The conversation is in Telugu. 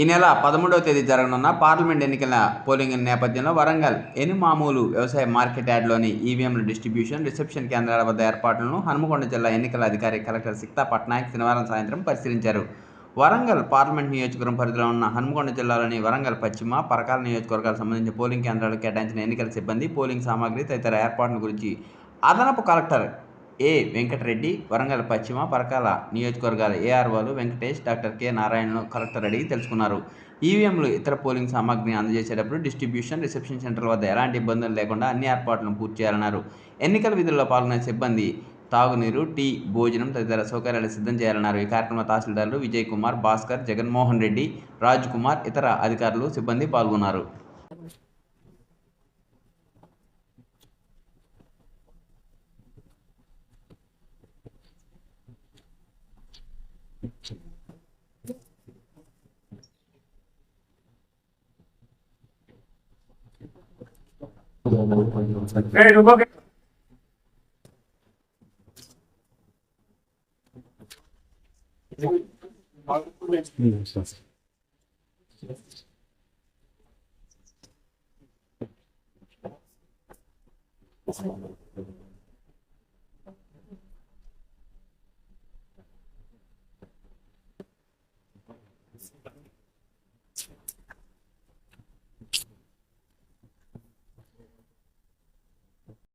ఈ నెల పదమూడవ తేదీ జరగనున్న పార్లమెంట్ ఎన్నికల పోలింగ్ నేపథ్యంలో వరంగల్ ఎనుమామూలు వ్యవసాయ మార్కెట్ యార్డ్లోని ఈవీఎంల డిస్ట్రిబ్యూషన్ రిసెప్షన్ కేంద్రాల వద్ద ఏర్పాట్లను హనుమకొండ జిల్లా ఎన్నికల అధికారి కలెక్టర్ సిక్తా పట్నాయక్ శనివారం సాయంత్రం పరిశీలించారు. వరంగల్ పార్లమెంట్ నియోజకవర్గం పరిధిలో ఉన్న హనుమకొండ జిల్లాలోని వరంగల్ పశ్చిమ పరకాల నియోజకవర్గాలకు సంబంధించిన పోలింగ్ కేంద్రాలకు కేటాయించిన ఎన్నికల సిబ్బంది పోలింగ్ సామాగ్రి తదితర ఏర్పాట్ల గురించి అదనపు కలెక్టర్ ఏ. వెంకటరెడ్డి వరంగల్ పశ్చిమ పరకాల నియోజకవర్గాల ఏఆర్ఓలు వెంకటేష్ డాక్టర్ కె. నారాయణను కలెక్టర్ అడిగి తెలుసుకున్నారు. ఈవీఎంలు ఇతర పోలింగ్ సామాగ్రిని అందజేసేటప్పుడు డిస్ట్రిబ్యూషన్ రిసెప్షన్ సెంటర్ వద్ద ఎలాంటి ఇబ్బందులు లేకుండా అన్ని ఏర్పాట్లను పూర్తి చేయాలన్నారు. ఎన్నికల విధుల్లో పాల్గొనే సిబ్బంది తాగునీరు టీ భోజనం తదితర సౌకర్యాలు సిద్ధం చేయాలన్నారు. ఈ కార్యక్రమంలో తహసీల్దారులు విజయ్ కుమార్ భాస్కర్ జగన్మోహన్ రెడ్డి రాజ్ కుమార్ ఇతర అధికారులు సిబ్బంది పాల్గొన్నారు. Hey, no bucket.